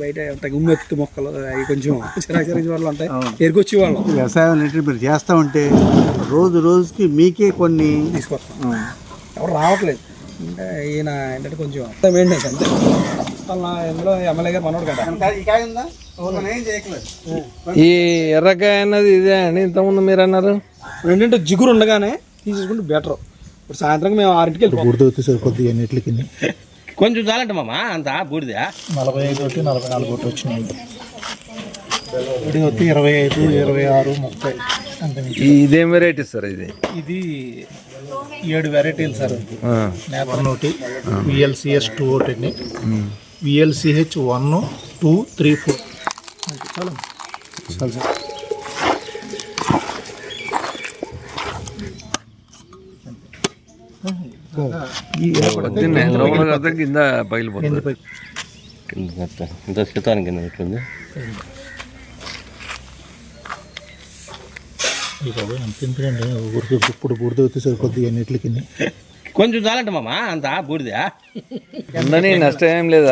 బయట ఉమ్మెత్తు మొక్కలు అవి కొంచెం చిరాకు చిరాకు వాళ్ళు ఉంటాయి ఎరుకొచ్చి వాళ్ళు వ్యవసాయం అనేది మీరు చేస్తూ ఉంటే రోజు రోజుకి మీకే కొన్ని తీసుకొస్తాం. ఎవరు రావట్లేదు. అంటే ఈయన ఏంటంటే కొంచెం మెయింటెనెన్స్ అంతే. వాళ్ళ ఇందులో ఎమ్మెల్యే గారు మనోడు కదా. ఈ ఎర్రకాయ అన్నది ఇదే అండి ఇంతకుముందు మీరు అన్నారు? ఏంటంటే జిగురు ఉండగానే తీసేసుకుంటే బెటర్ ఇప్పుడు సాయంత్రం మేము ఆరింటికి వెళ్ళిపోతాం. బూడిద వచ్చి సరిపోద్ది అన్నిటికి కొంచెం చాలంట మామ అంత బూడిదా. నలభై ఐదు ఒకటి నలభై నాలుగు ఒకటి వచ్చినాయి. ఇది వచ్చి ఇరవై ఐదు ఇరవై ఆరు ముప్పై అంతే ఇదేం వెరైటీ సార్ ఇది? ఇది ఏడు వెరైటీలు సార్ ఆ, నేపర్ ఒకటి విఎల్సిఎస్ టూ ఒకటి అండి. VLCH one two three four చాలు చాలు సార్ కింద పగిలిపోతుంది ఇంత శతానికి కింద ఊరికి ఇప్పుడు బూడిద వచ్చి సరిపోద్ది అన్నిటికి కొంచెం చాలంట మామ అంత బూడిదా? ఉండని నష్టం ఏం లేదు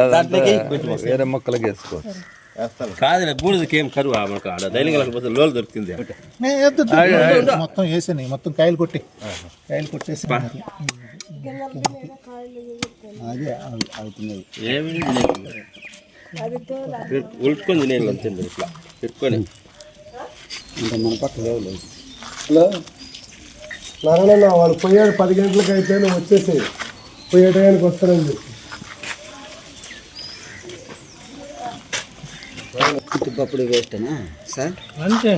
వేరే మొక్కలకి వేసుకోవచ్చు. కాదు బూడిదకి ఏం కరువు మనకు ఆడ. లోలు దొరికింది మొత్తం వేసాను మొత్తం కాయలు కొట్టి. కాయలు కొట్టేసి అదే అవుతున్నాయి ఏమి అంతే మీరు ఇట్లా. పెట్టుకొని. ఇంకా మన పక్క లేవు హలో? నారాయణ వాళ్ళు పోయాడు పది గంటలకు అయితే నువ్వు వచ్చేసి పోయే టయానికి వస్తానని చెప్పి. పుట్టుపప్పుడు వేస్టేనా? సార్? అంతే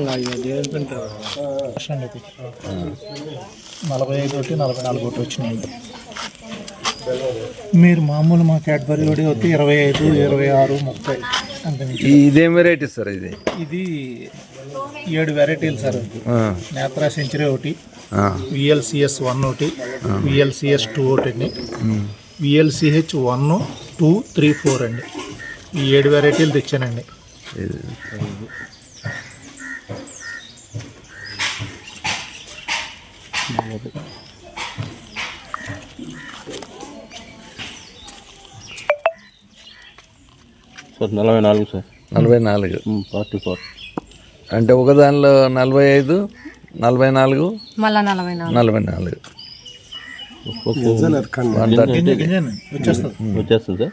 నలభై ఐదు ఒకటి నలభై నాలుగు ఒకటి వచ్చినాయి. మీరు మామూలు మా క్యాడ్బరీ ఒకటి వచ్చి ఇరవై ఐదు ఇరవై ఆరు ముప్పై ఇదేం వెరైటీ సార్ ఇది? ఇది ఏడు వెరైటీలు సార్ ఆ, నేత్రా సెంచరీ ఒకటి ఆ, విఎల్సిఎస్ వన్ ఒకటి విఎల్సిఎస్ టూ ఒకటి అండి. VLCH one two three four అండి. ఈ ఏడు వెరైటీలు తెచ్చానండి. ఇది. సార్ నలభై నాలుగు సార్. నలభై నాలుగు. Forty four. అంటే ఒక దానిలో నలభై ఐదు నలభై నాలుగు మళ్ళా నలభై నాలుగు. నలభై నాలుగు. వచ్చేస్తుంది సార్.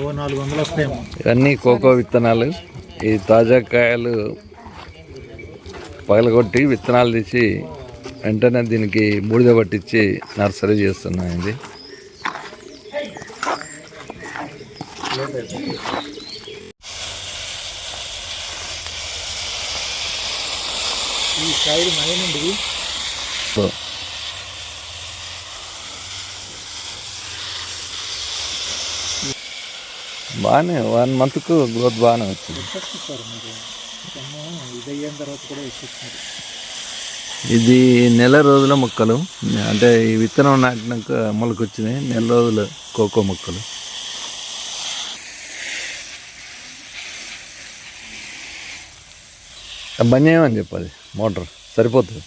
ఇవన్నీ కోకో విత్తనాలు. ఈ తాజా కాయలు పగలగొట్టి విత్తనాలు తీసి వెంటనే దీనికి బూడిద పట్టించి నర్సరీ చేస్తున్నాం ఇది ఈ కాయలు నయనండి బాగానే వన్ మంత్కు గ్రోత్ బాగానే వచ్చింది. ఇది అయిన తర్వాత కూడా వచ్చేస్తున్నారు ఇది నెల రోజుల మొక్కలు. అంటే ఈ విత్తనం నాటినాక మొలక వచ్చినాయి. నెల రోజుల కోకో మొక్కలు. బంద్ చేయమని చెప్పాలి? మోటార్. సరిపోతుంది.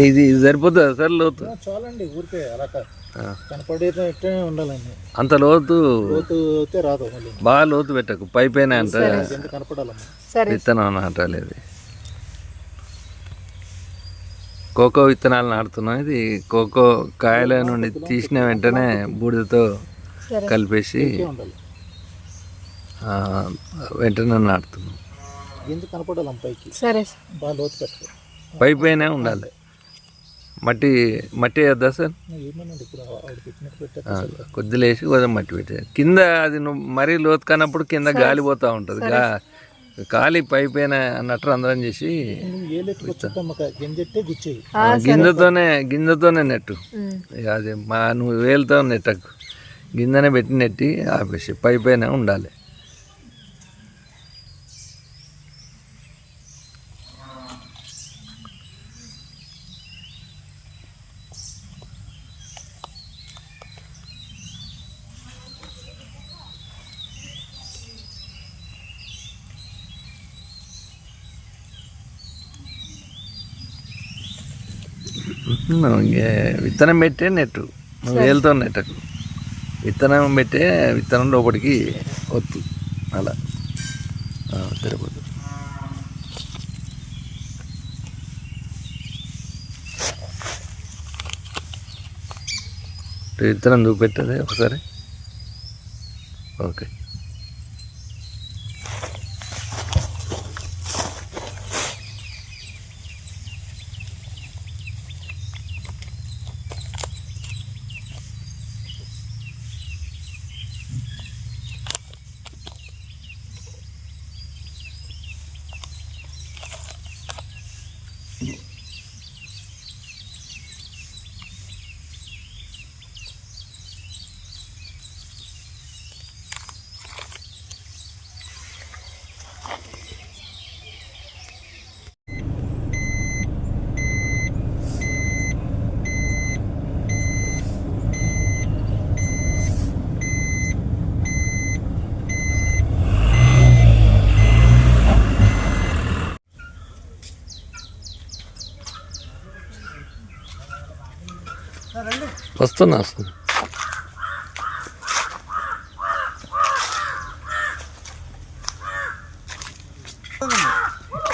ఇది ఇది సరిపోతుందా? సార్ లోతు చాలండి ఊరికే అలా కాదు. ఉండాలండి. అంత లోతు లోతు అయితే రాదు మళ్ళీ. బాగా లోతు పెట్టకు పై పైన అంత ఎంత కనపడాలమ్మా? సరే. విత్తనం నాటాలి కోకో విత్తనాలు నాటుతున్నాం. ఇది కోకో కాయల నుండి తీసిన వెంటనే బూడిదతో కలిపేసి ఉండాలి. వెంటనే నాటుతున్నాం. గింజ కనపడాలమ్మ పైకి? సరే. సార్ బాగా లోతు పెట్టాలి పై పైనే ఉండాలి. మట్టి మట్టి వేద్దా సార్? కొద్దిగా వేసి కొంచెం మట్టి పెట్టే. కింద అది నువ్వు మరీ లోతు కానప్పుడు కింద గాలి పోతూ ఉంటుంది. గా ఖాళీ పైపైన అన్నట్టు అందరం చేసి గింజతోనే గింజతోనే నెట్టు. ఇక అది మా నువ్వు వేలుతో నెట్టకు. గింజనే పెట్టి నెట్టి ఆపేసి పైపైన ఉండాలి. విత్తనం పెట్టే నెట్టు. వేలుతో నెట్టకు విత్తనం పెట్టే విత్తనం లోపలికి వత్తు అలా. సరిపోతుంది. విత్తనం చూపెట్టదే ఒకసారి? ఓకే. వస్తున్నా వస్తున్నా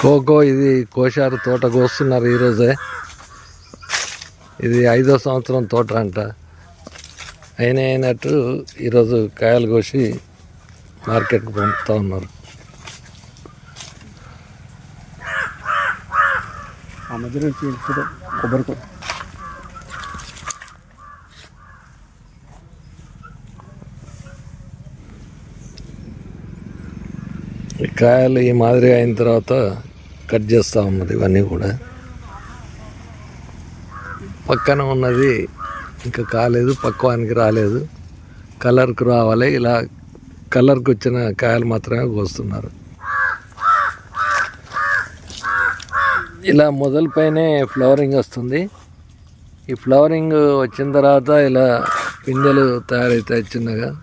కోకో ఇది కోశారు తోట కోస్తున్నారు ఈరోజే. ఇది ఐదో సంవత్సరం తోట అంట. అయిన అయినట్టు ఈరోజు కాయలు కోసి మార్కెట్కి పంపుతూ ఉన్నారు. ఆ మధ్యలో కొబ్బరి కాయలు ఈ మాదిరిగా అయిన తర్వాత కట్ చేస్తూ ఉన్నది ఇవన్నీ కూడా. పక్కన ఉన్నది ఇంకా కాలేదు పక్వానికి రాలేదు. కలర్కు రావాలి ఇలా కలర్కి వచ్చిన కాయలు మాత్రమే కోస్తున్నారు. ఇలా మొదలుపైనే ఫ్లవరింగ్ వస్తుంది. ఈ ఫ్లవరింగ్ వచ్చిన తర్వాత ఇలా పిందెలు తయారవుతాయి చిన్నగా.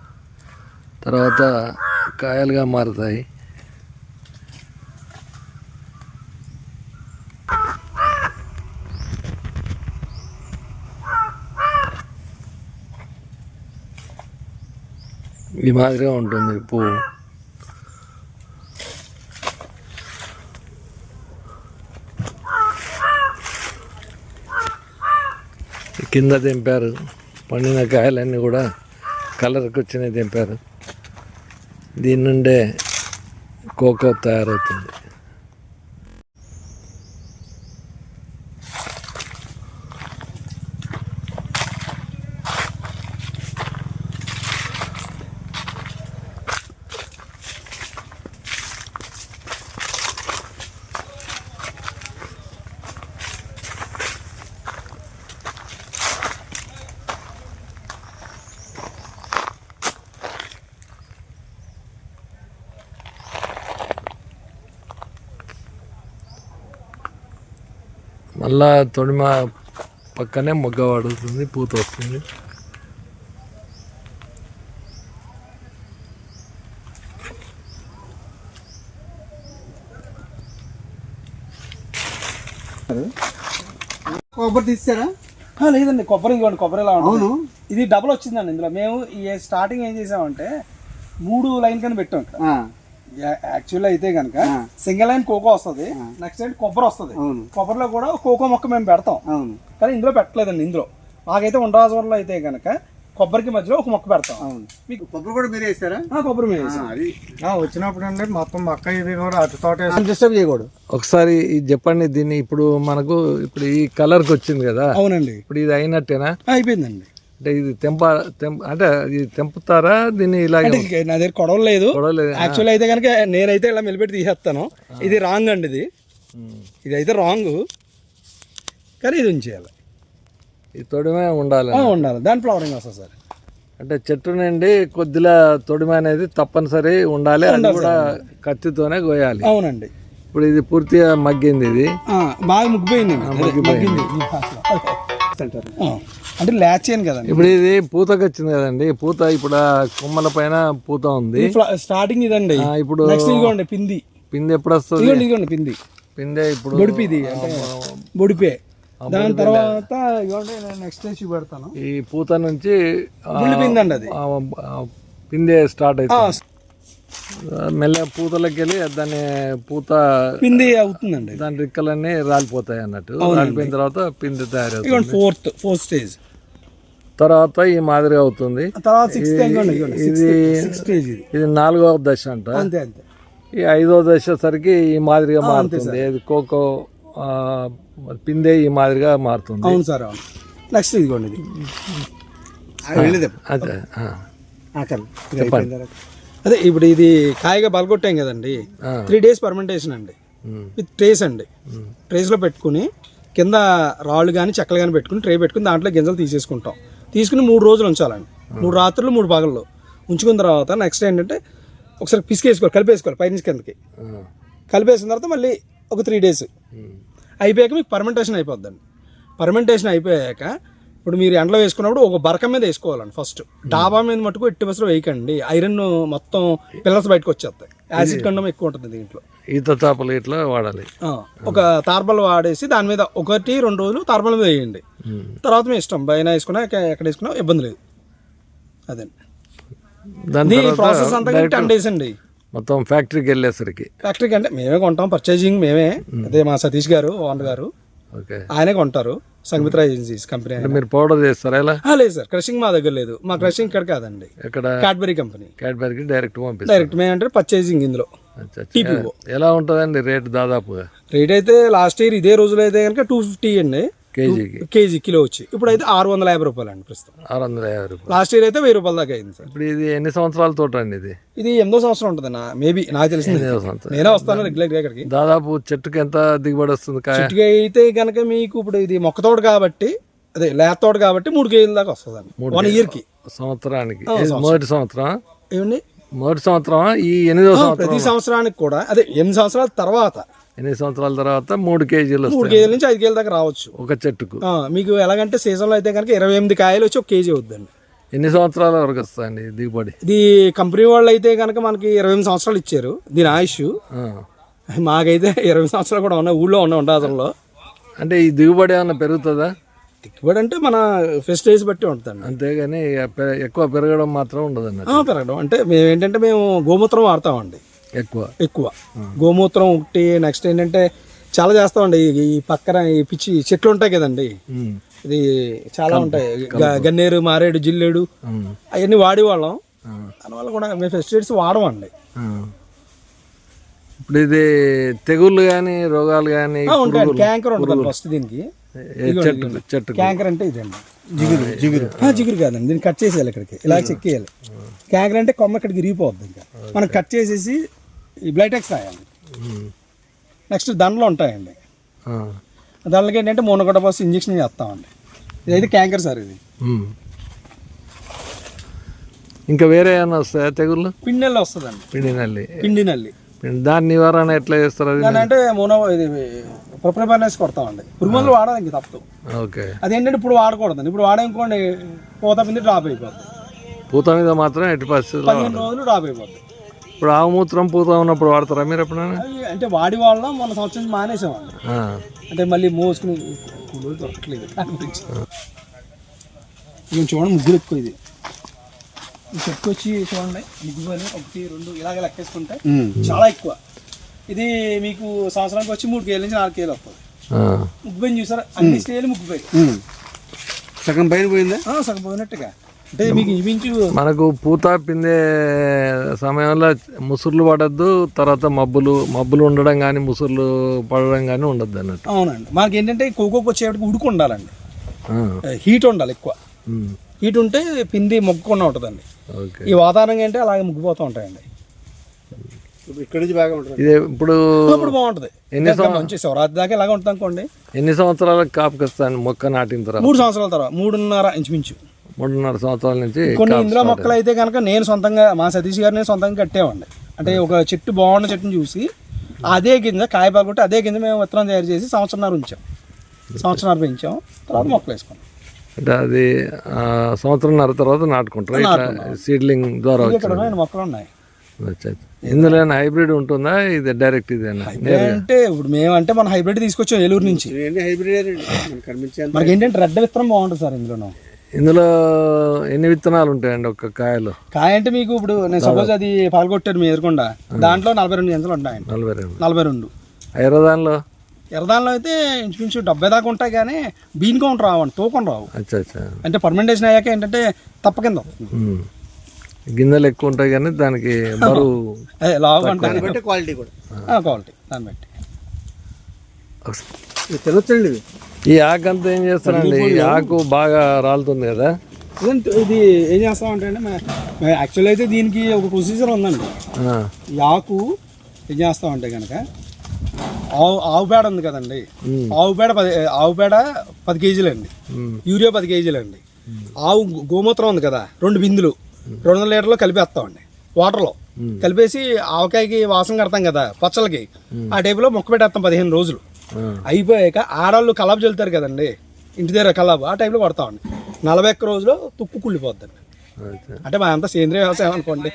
తర్వాత కాయలుగా మారుతాయి. ఈ మాదిరిగా ఉంటుంది పువ్వు. కింద దింపారు పండిన కాయలన్నీ కూడా కలర్కి వచ్చినవి దింపారు దీని నుండే కోకో తయారవుతుంది. మళ్ళా తొడిమ పక్కనే మొగ్గ పడుతుంది పూత వస్తుంది. కొబ్బరి తీసారా లేదండి కొబ్బరి ఇవ్వండి కొబ్బరి ఇలా అవును. ఇది డబుల్ వచ్చిందండి ఇందులో. మేము ఈ స్టార్టింగ్ ఏం చేసామంటే మూడు లైన్ కింద పెట్టాం ఇక్కడ. యాక్చువల్ అయితే కనుక సింగిల్ లైన్ కోకో వస్తుంది. నెక్స్ట్ లైన్ కొబ్బరి వస్తుంది. కొబ్బరిలో కూడా కోకో మొక్క మేము పెడతాం. కానీ ఇందులో పెట్టలేదండి ఇందులో. మాకైతే ఉండరాజవరంలో అయితే కనుక కొబ్బరికి మధ్యలో ఒక మొక్క పెడతాం. మీకు కొబ్బరి కూడా మీరు వేస్తారా? ఆ, కొబ్బరి వేసాం. అది. వచ్చినప్పుడు అంటే మొత్తం మక్క ఇది కూడా అటు తోట డిస్టర్బ్ చేయకూడదు. ఒకసారి ఇది చెప్పండి దీన్ని ఇప్పుడు మనకు ఇప్పుడు ఈ కలర్కి వచ్చింది కదా. అవునండి. ఇప్పుడు ఇది అయినట్టేనా? అయిపోయిందండి. అంటే ఇది తెంప అంటే ఇది తెంపుతారా? దీన్ని ఇలాగే అంటే నా దగ్గర కొడవలు లేదు. యాక్చువల్ అయితే కనుక నేనైతే ఇలా మెలిపెట్టి తీసేస్తాను. ఇది రాంగ్ అండి ఇది. ఇది అయితే రాంగ్. కానీ ఇది ఉంచేయాలి. ఈ తొడిమే ఉండాలి. ఉండాలి. దాని ఫ్లవరింగ్ వస్తుంది సార్. అంటే చెట్టు నుండి కొద్దిలా తొడిమ అనేది తప్పనిసరి ఉండాలి. అది కూడా కత్తితోనే కోయాలి అవునండి. ఇప్పుడు ఇది పూర్తిగా మగ్గింది ఇది. బాగా ముగ్గిపోయింది. మగ్గింది అంటే ల్యాచ్ చేయను కదండి. ఇప్పుడు ఇది పూతకి వచ్చింది కదండి పూత ఇప్పుడు కొమ్మల పైన పూత ఉంది. స్టార్టింగ్ ఇదండి. ఆ, ఇప్పుడు ఇదిగోండి పింది. పిండి ఎప్పుడు వస్తుంది? ఇదిగోండి ఇదిగోండి పింది. పిండే ఇప్పుడు బొడిపిది అంటే బొడిపే. దాని తర్వాత నేను నెక్స్ట్ స్టేజ్ చూపెడతాను. ఈ పూత నుంచి పింది అండి అది. ఆ, ఆ, పిండే స్టార్ట్ అవుతుంది. మెల్ల పూతలోకి వెళ్ళి దాన్ని పూత పింది అవుతుందండి. దాని రిక్కలన్నీ రాలిపోతాయి అన్నట్టు. రాలిపోయిన తర్వాత పిండి తయారవుతుంది. Fourth fourth stage. తర్వాత ఈ మాదిరిగా అవుతుంది. ఇది ఇది నాలుగవ దశ అంట. అంతే అంతే. ఈ ఐదో దశ సరికి ఈ మాదిరిగా మారుతుంది. ఇది కోకో పిందే ఈ మాదిరిగా మారుతుంది. అవును సార్ అవును. నెక్స్ట్ ఇదిగోండి ఇది. అదే ఇప్పుడు ఇది కాయగా బలగొట్టాం కదండి. త్రీ డేస్ పర్మెంటేషన్ అండి. విత్ ట్రేస్ అండి. ట్రేస్లో పెట్టుకుని కింద రాళ్ళు కానీ చెక్కలు కానీ పెట్టుకుని ట్రే పెట్టుకుని దాంట్లో గింజలు తీసేసుకుంటాం. తీసుకుని మూడు రోజులు ఉంచాలండి. మూడు రాత్రులు మూడు పగళ్ళు. ఉంచుకున్న తర్వాత నెక్స్ట్ ఏంటంటే ఒకసారి పిసికేసుకోవాలి కలిపేసుకోవాలి పైనుంచి కిందకి. కలిపేసిన తర్వాత మళ్ళీ ఒక త్రీ డేస్. అయిపోయాక మీకు పర్మెంటేషన్ అయిపోద్దండి. పర్మెంటేషన్ అయిపోయాక ఇప్పుడు మీరు ఎండలో వేసుకున్నప్పుడు ఒక బరకం మీద వేసుకోవాలండి ఫస్ట్. డాబా మీద మటుకు ఎట్టి బస్సులో వేయకండి. ఐరన్ మొత్తం పిల్లర్స్ బయటకు వచ్చేస్తాయి. యాసిడ్ కండం ఎక్కువ ఉంటుంది దీంట్లో. ఈత చేపలు ఇట్లా వాడాలి. ఒక తార్బల్ వాడేసి దాని మీద ఒకటి రెండు రోజులు తార్బల్ మీద వేయండి. తర్వాత మీ ఇష్టం పైన వేసుకున్నా ఎక్క- ఎక్కడ వేసుకున్నా ఇబ్బంది లేదు. అదండి ప్రాసెస్ అంతా టెన్ డేస్ అండి. మొత్తం ఫ్యాక్టరీకి వెళ్ళేసరికి. ఫ్యాక్టరీకి అంటే మేమే కొంటాం పర్చేజింగ్ మేమే. అదే మా సతీష్ గారు ఓనర్ గారు. ఆయనే కొంటారు సంగమిత్ర ఏజెన్సీస్ కంపెనీ అంటే మీరు పౌడర్ చేస్తారా ఎలా? లేదు సార్ క్రషింగ్ మా దగ్గర లేదు. మా క్రషింగ్ ఇక్కడ కాదండి. ఎక్కడ? క్యాడ్బరీ కంపెనీ క్యాడ్బరీకి డైరెక్ట్ డైరెక్ట్ మేమంటే పర్చేసింగ్ ఇందులో. ఎలా ఉంటుందండి రేట్ దాదాపుగా? రేట్ అయితే లాస్ట్ ఇయర్ ఇదే రోజులో అయితే కనుక టూ ఫిఫ్టీ అండి. కేజీకి. కేజీ కిలో వచ్చి. ఇప్పుడు అయితే ఆరు వందల యాభై రూపాయలు అండి ప్రస్తుతం. ఆరు వందల యాభై రూపాయలు. లాస్ట్ ఇయర్ అయితే వెయ్యి రూపాయల దాకా అయింది సార్. ఇప్పుడు ఇది ఎన్ని సంవత్సరాల తోట అండి ఇది? ఇది ఎనిమిదో సంవత్సరం ఉంటుంది నా మేబీ నాకు తెలిసింది. సంవత్సరం. నేనే వస్తాను రెగ్యులర్గా ఇక్కడికి. దాదాపు చెట్టుకి ఎంత దిగుబడి వస్తుంది కాయ? చెట్టుగా అయితే కనుక మీకు ఇప్పుడు ఇది మొక్క తోట కాబట్టి అదే లేత తోట కాబట్టి మూడు కేజీల దాకా వస్తుంది వన్ ఇయర్కి. సంవత్సరానికి. మొదటి సంవత్సరం. ఏమండి? మొదటి సంవత్సరం ఈ ఎనిమిదో సంవత్సరం ప్రతి సంవత్సరానికి కూడా. అదే ఎనిమిది సంవత్సరాల తర్వాత. ఎనిమిది సంవత్సరాల తర్వాత మూడు కేజీలు మూడు కేజీల నుంచి ఐదు కేజీల దాకా రావచ్చు. ఒక చెట్టుకు. మీకు ఎలాగంటే సీజన్లో అయితే కనుక ఇరవై ఎనిమిది కాయలు వచ్చి ఒక కేజీ అవుద్దండి. ఎన్ని సంవత్సరాల వరకు వస్తాయండి దిగుబడి? ఇది కంపెనీ వాళ్ళు అయితే కనుక మనకి ఇరవై ఎనిమిది సంవత్సరాలు ఇచ్చారు. దీని ఆయుష్. మాకైతే ఇరవై సంవత్సరాలు కూడా ఉన్నాయి. ఊళ్ళో ఉన్నాయి ఉండాదంలో అంటే ఈ దిగుబడి ఏమైనా పెరుగుతుందా? దిక్కుబడి అంటే మన ఫెస్టివల్స్ బట్టి ఉంటుందండి. అంతేగాని ఎక్కువ పెరగడం మాత్రం ఉండదు అన్నట్టు ఆ, పెరగడం. అంటే మేము ఏంటంటే మేము గోమూత్రం వాడతామండి. ఎక్కువ. ఎక్కువ. గోమూత్రం ఒకటి నెక్స్ట్ ఏంటంటే చాలా చేస్తామండి. ఈ- పక్కన ఈ పిచ్చి చెట్లు ఉంటాయి కదండి. ఇది చాలా ఉంటాయి. గన్నేరు మారేడు జిల్లేడు. అవన్నీ వాడేవాళ్ళం. దానివల్ల కూడా మేము ఫెస్టివల్స్ వాడమండి. ఇప్పుడు ఇది తెగుళ్ళు కానీ రోగాలు కానీ క్యాంకర్ ఉంటుంది ఫస్ట్ దీనికి. చెట్టు చెట్టు క్యాంకర్ అంటే ఇదండి. జిగురు. జిగురు. జిగురు కాదండి. దీన్ని కట్ చేసేయాలి ఇక్కడికి. ఇలా చెక్కేయాలి. క్యాంకర్ అంటే కొమ్మ ఇక్కడికి రీపోద్ది ఇంకా. మనం కట్ చేసేసి ఈ బ్లైటెక్స్ రాయాలి. నెక్స్ట్ దండలు ఉంటాయండి. దానికి ఏంటంటే మూనగొండ బస్సు ఇంజక్షన్ చేస్తామండి. ఇదైతే క్యాంకర్ సార్ ఇది. ఇంకా వేరే ఏమైనా వస్తాయా తెగుళ్ళు? పిండి వస్తుందండి. పిండి నల్లి పిండి నల్లి పిండి దాని నివారణ ఎట్లా చేస్తారు అంటే మూనో ఇది ప్రొపరేపర్నెస్ కొడతామండి. పురుగుమందులు వాడాలి ఇంక తప్పదు ఓకే. అదేంటంటే ఇప్పుడు వాడకూడదండి. ఇప్పుడు వాడనుకోండి పూత పిండి డ్రాప్ అయిపోద్ది. పూత మీద మాత్రం ఎట్టి పరిస్థితుల్లో పదిహేను రోజులు డ్రాప్ అయిపోద్ది. ఇప్పుడు ఆవుమూత్రం పూత ఉన్నప్పుడు వాడతారా మీరు ఎప్పుడైనా? అంటే వాడి వాళ్ళం మన సంవత్సరం మానేసామండి. అంటే మళ్ళీ మోసుకుని దొరకట్లేదు. ఇవి చూడండి ముగ్గురు ఎక్కువ ఇది. వచ్చి చూడండి. ముగ్గురు ఒకటి రెండు ఇలాగ లెక్కేసుకుంటే చాలా ఎక్కువ. ఇది మీకు సంవత్సరానికి వచ్చి మూడు కేజీల నుంచి నాలుగు కేజీలు వస్తుంది. ఆ. ముగ్గుపోయి చూసారా? అన్ని స్టేలు ముగ్గుపోయి సగం పైన పోయిందా? సగం పోయినట్టుగా. అంటే మీకు ఇంచు మనకు పూత పిందే సమయంలో ముసుర్లు పడద్దు తర్వాత మబ్బులు మబ్బులు ఉండడం కానీ ముసుర్లు పడడం కానీ ఉండద్దు అన్నట్టు. అవునండి. మనకి ఏంటంటే కోకోకి వచ్చేటికి ఉడుకు ఉండాలండి. ఆ. హీట్ ఉండాలి ఎక్కువ. హీట్ ఉంటే పిండి మొగ్గకుండా ఉంటుందండి. ఓకే. ఈ వాతావరణం ఏంటి అలాగే ముగ్గిపోతూ ఉంటాయండి. ఇక్కడ నుంచి బాగా ఉంటుంది. ఇది ఇప్పుడు ఇప్పుడు బాగుంటుంది. ఎన్ని మంచి శివరాత్రి దాకా ఇలాగే ఉంటుంది అనుకోండి. ఎన్ని సంవత్సరాలకు కాపుకి వస్తాను మొక్క నాటిన తర్వాత? మూడు సంవత్సరాల తర్వాత మూడున్నర ఇంచుమించు. మూడున్నర సంవత్సరాల నుంచి కొన్ని ఇందులో మొక్కలు అయితే కనుక నేను సొంతంగా మా సతీష్ గారు నేను సొంతంగా కట్టేవాడిని. అంటే ఒక చెట్టు బాగున్న చెట్టుని చూసి అదే గింజ కాయ పగొట్టి అదే గింజ మేము విత్తనం తయారు చేసి సంవత్సరంన్నర ఉంచాం. సంవత్సరంన్నర పెంచాం తర్వాత మొక్కలు వేసుకున్నాం. అంటే అది సంవత్సరంన్నర తర్వాత నాటుకుంటారు. సీడ్లింగ్ ద్వారా మొక్కలు ఉన్నాయి. ఇందులో ఏమైనా హైబ్రిడ్ ఉంటుందా? ఇది డైరెక్ట్ ఇదేనా? అంటే ఇప్పుడు మేమంటే మన హైబ్రిడ్ తీసుకొచ్చాం ఏలూరు నుంచి. హైబ్రిడ్ మనకు ఏంటంటే రెడ్ విత్తనం బాగుంటుంది సార్ ఇందులోనూ. ఇందులో ఎన్ని విత్తనాలు ఉంటాయండి ఒక కాయలో? కాయ అంటే మీకు ఇప్పుడు నేను సపోజ్ అది పగలగొట్టారు మీ ఎదురుకుండా. దాంట్లో నలభై రెండు గింజలు ఉంటాయండి నలభై రెండు. నలభై రెండు. ఐరదాన్లో ఎర్రదానిలో? అయితే ఇంచుమించు డెబ్బై దాకా ఉంటాయి కానీ బీన్ కౌంట్ రావండి తూకం రావు. అచ్చా అచ్చా. అంటే పర్మెంటేషన్ అయ్యాక ఏంటంటే తప్ప కింద. గింజలు ఎక్కువ ఉంటాయి కానీ దానికి బరువు లావు అంటే క్వాలిటీ కూడా. క్వాలిటీ దాన్ని బట్టి. తినొచ్చండి ఇవి ఈ ఆకు అంతా ఏం చేస్తారండి? ఈ ఆకు బాగా రాలుతుంది కదా? ఇది ఏం చేస్తామంటే అండి యాక్చువల్ అయితే దీనికి ఒక ప్రొసీజర్ ఉందండి. ఆ, ఈ ఆకు ఏం చేస్తామంటే కనుక ఆవు ఆవు పేడ ఉంది కదండి. ఆవు పేడ పది ఆవు పేడ పది కేజీలు అండి ఉమ్, యూరియా పది కేజీలు అండి ఆవు గోమూత్రం ఉంది కదా రెండు బిందులు. రెండు వందల లీటర్లు కలిపేస్తామండి వాటర్లో. కలిపేసి ఆవకాయకి వాసన కడతాం కదా పచ్చళ్ళకి. ఆ టైపులో మొక్క పెట్టేస్తాం పదిహేను రోజులు. అయిపోయాక ఆడవాళ్ళు కలాబ్ చల్లుతారు కదండి ఇంటి దగ్గర కలాబ్ ఆ టైంలో కొడతామండి నలభై ఒక్క రోజులో తుక్కు కుళ్ళిపోద్దండి. అంటే మా అంతా సేంద్రియ వ్యవసాయం అనుకోండి.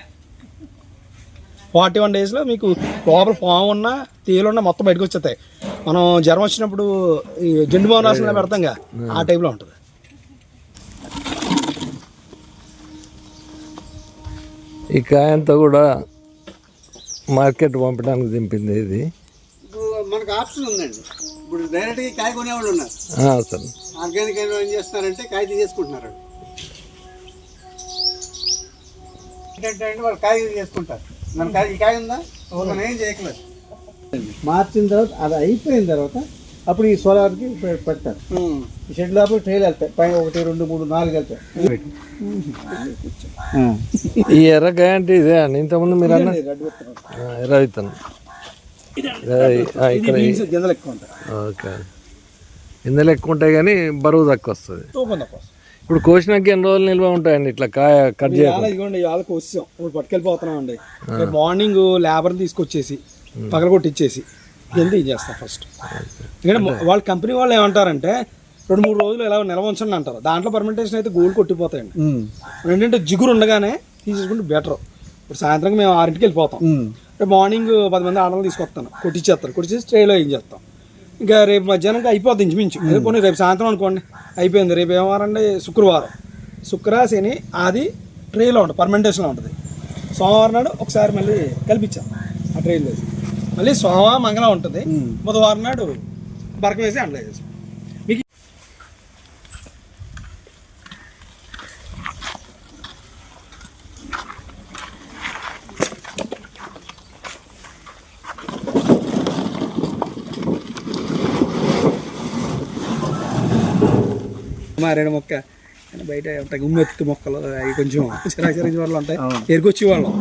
ఫార్టీ వన్ డేస్లో మీకు లోపల పాము ఉన్నా తేలున్నా మొత్తం బయటకు వచ్చేస్తాయి. మనం జ్వరం వచ్చినప్పుడు ఈ జెండు బాగు రాసిన పెడతాంగా ఆ. టైప్లో ఉంటుంది. ఈ కాయ అంతా కూడా మార్కెట్ పంపడానికి దింపింది ఇది. మనకు ఆప్షన్ ఉందండి. ఇప్పుడు డైరెక్ట్గా కాయ కొనేవాళ్ళు ఉన్నారు. సరే. ఆర్గానిక్ ఏం చేస్తున్నారంటే కాయ తీసేసుకుంటున్నారు. ఏంటంటే అండి వాళ్ళు కాయ చేసుకుంటారు మన కాయ ఈ కాయ ఉందా? మనం ఏం చేయట్లేదు. మార్చిన తర్వాత అది అయిపోయిన తర్వాత అప్పుడు ఈ సోలార్కి పెడతారు. ఈ షెడ్ లోపల ట్రైలు వెళ్తాయి. పైన ఒకటి రెండు మూడు నాలుగు వెళ్తాయి. ఈ ఎర్రకాయ అంటే ఇదే అండి. ఇంతకుముందు మీరు అన్న ఎర్ర విత్తనం. ఇక్కడ గింజలు ఎక్కువ ఉంటాయి. ఓకే. ఇందులో ఎక్కువ ఉంటాయి కానీ బరువు తక్కువ వస్తుంది. ఇప్పుడు కోసినాక ఎన్ని రోజులు నిల్వ ఉంటాయండి ఇట్లా కాయ కట్ చేయకుండా? ఇదిగోండి ఇవాళ కోసాం ఇప్పుడు పట్టుకెళ్ళిపోతున్నాం అండి మార్నింగ్ లేబర్ని తీసుకొచ్చేసి పగల కొట్టిచ్చేసి ఇది చేస్తాం ఫస్ట్ ఎందుకంటే మొ- వాళ్ళ కంపెనీ వాళ్ళు ఏమంటారంటే రెండు మూడు రోజులు ఇలా నిల్వ ఉంచండి అంటారు. దాంట్లో పర్మెంటేషన్ అయితే గోల్డ్ కొట్టిపోతాయండి. ఏంటంటే జిగురు ఉండగానే తీసేసుకుంటే బెటర్ ఇప్పుడు సాయంత్రం మేము ఆరింటికి వెళ్ళిపోతాం. రేపు మార్నింగ్ పది మంది ఆడలు తీసుకొస్తాను. కొట్టిచ్చేస్తారు. కొట్టించేసి ట్రైలో ఏం చేస్తాం. ఇంకా రేపు మధ్యాహ్నం అయిపోద్ది ఇంచుమించు. రేపు పోనీ రేపు సాయంత్రం అనుకోండి అయిపోయింది. రేపు ఏమవారం అండి శుక్రవారం. శుక్ర శని ఆది ట్రైలో ఉంటుంది. పర్మెంటేషన్లో ఉంటుంది. సోమవారం నాడు ఒకసారి మళ్ళీ కల్పించాం. ఆ ట్రైన్లో మళ్ళీ సోమవారం మంగళం ఉంటుంది. బుధవారం నాడు బరక వేసి చేస్తాం మీకు మారేడు మొక్క బయట ఉంటాయి. గుమ్మెత్తి మొక్కలు అవి కొంచెం చిరాచిరా వాళ్ళు ఉంటాయి. ఎరుకొచ్చి వాళ్ళం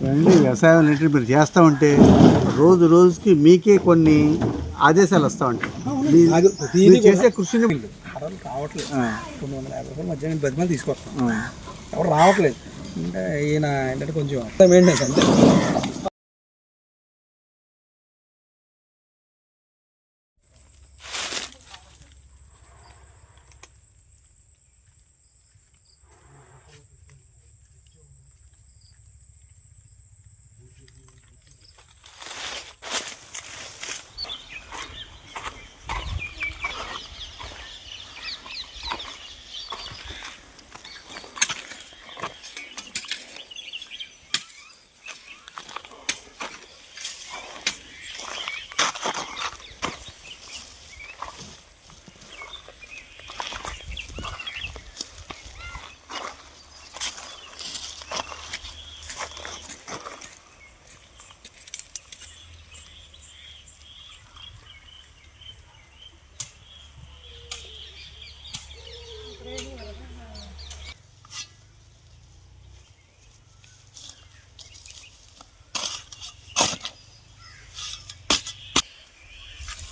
వ్యవసాయం అనేది మీరు చేస్తూ ఉంటే రోజు రోజుకి మీకే కొన్ని ఆదేశాలు వస్తూ ఉంటాయి. మీ- ప్రతిదీ మీరు చేసే కృషిని అరవై కావట్లేదు రెండు వందల యాభై రూపాయలు మధ్యాహ్నం పది మంది తీసుకొస్తాం ఎవరు రావట్లేదు. అంటే ఈయన ఏంటంటే కొంచెం మెయింటెనెన్స్ అంతే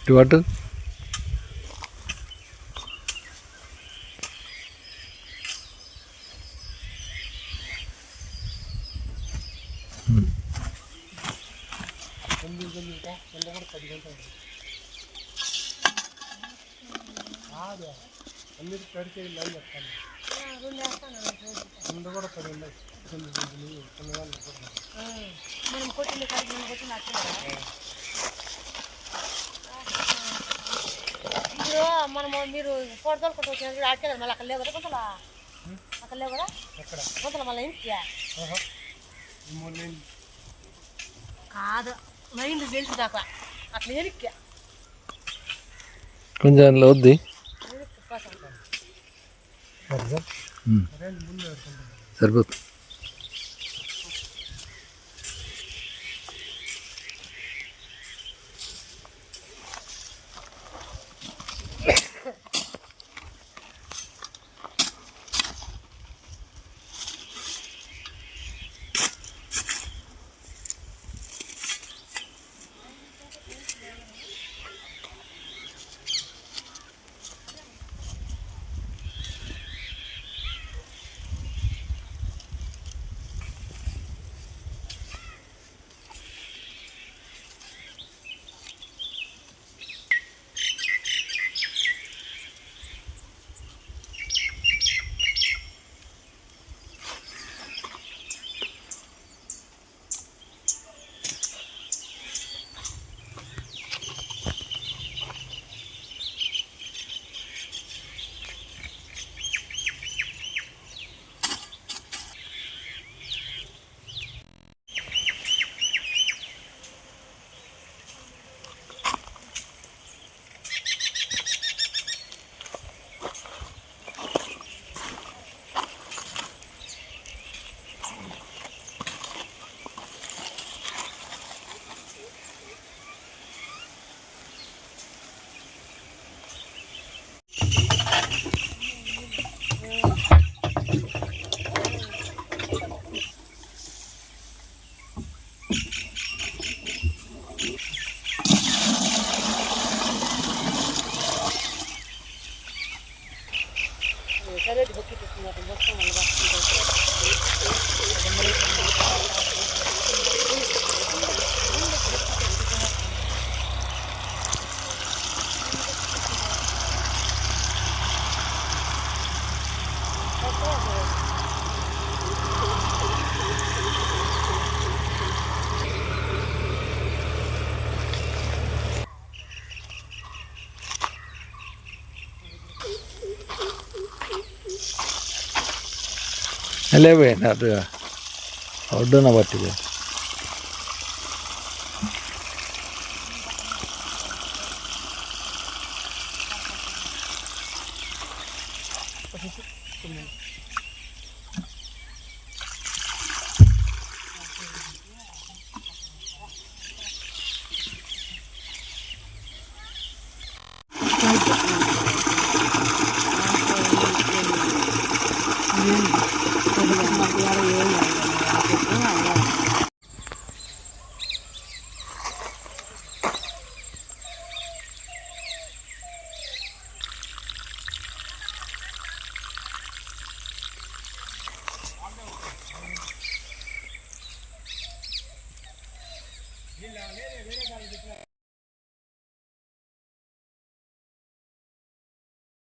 ఇటు పట్టు మనము మీరు ఫోటో కొట్టు వచ్చినప్పుడు అక్కడ మళ్ళీ అక్కడ లేవు కదా కొంతలా అక్కడ లేవు కదా? కొంతలా మళ్ళీ ఇంటికి కాదు మైండ్ తెలుసు దాకా. అట్లా ఎనికి కొంచెం వద్ది. సరిపోతుంది. సరే బొక్కి పెట్టుకున్నారు మొత్తం അല്ലേ വേണ്ട അവിടെയാണ് പറ്റില്ല